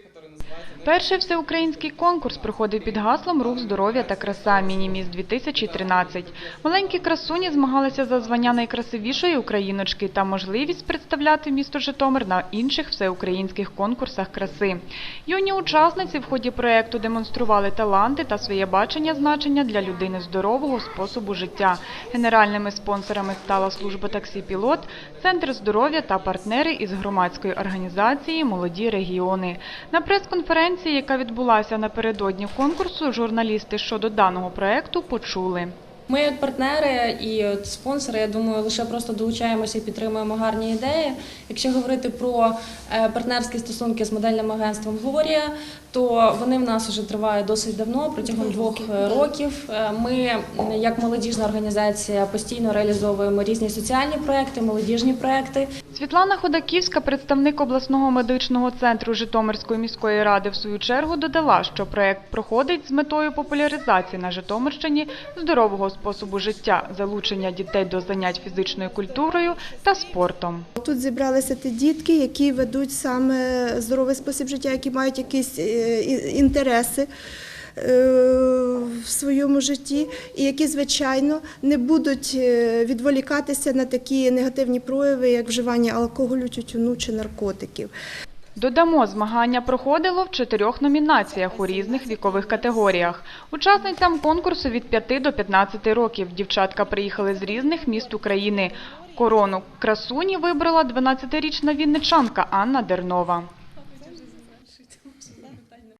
think Перший всеукраїнський конкурс проходив під гаслом Рух здоров'я та краса Мініміс 2013 Маленькі красуні змагалися за звання найкрасивішої україночки та можливість представляти місто Житомир на інших всеукраїнських конкурсах краси. Юні учасниці в ході проекту демонстрували таланти та своє бачення значення для людини здорового способу життя. Генеральними спонсорами стала служба таксі Пілот, Центр здоров'я та партнери із громадської організації Молоді регіони. Прес-конференції, яка відбулася напередодні конкурсу, журналісти щодо даного проекту почули. Ми як партнери і от спонсори, я думаю, лише просто долучаємося і підтримуємо гарні ідеї. Якщо говорити про е, партнерські стосунки з модельним агентством Глорія, то вони в нас вже тривають досить давно, протягом двох е, років. Е, Ми, як молодіжна організація, постійно реалізовуємо різні соціальні проекти, молодіжні проекти. Світлана Ходаківська, представник обласного медичного центру Житомирської міської ради, в свою чергу додала, що проект проходить з метою популяризації на Житомирщині здорового способу життя, залучення дітей до занять фізичною культурою та спортом. Тут зібралися ті дітки, які ведуть саме здоровий спосіб життя, які мають якісь е, інтереси. е, В своєму житті, і які, звичайно, не будуть е, відволікатися на такі негативні прояви, як вживання алкоголю, тютюну чи наркотиків. Додамо, змагання проходило в чотирьох номінаціях у різних вікових категоріях. Учасницям конкурсу від 5 до 15 років. Дівчатка приїхали з різних міст України. Корону красуні вибрала 12-річна вінничанка Анна Дернова.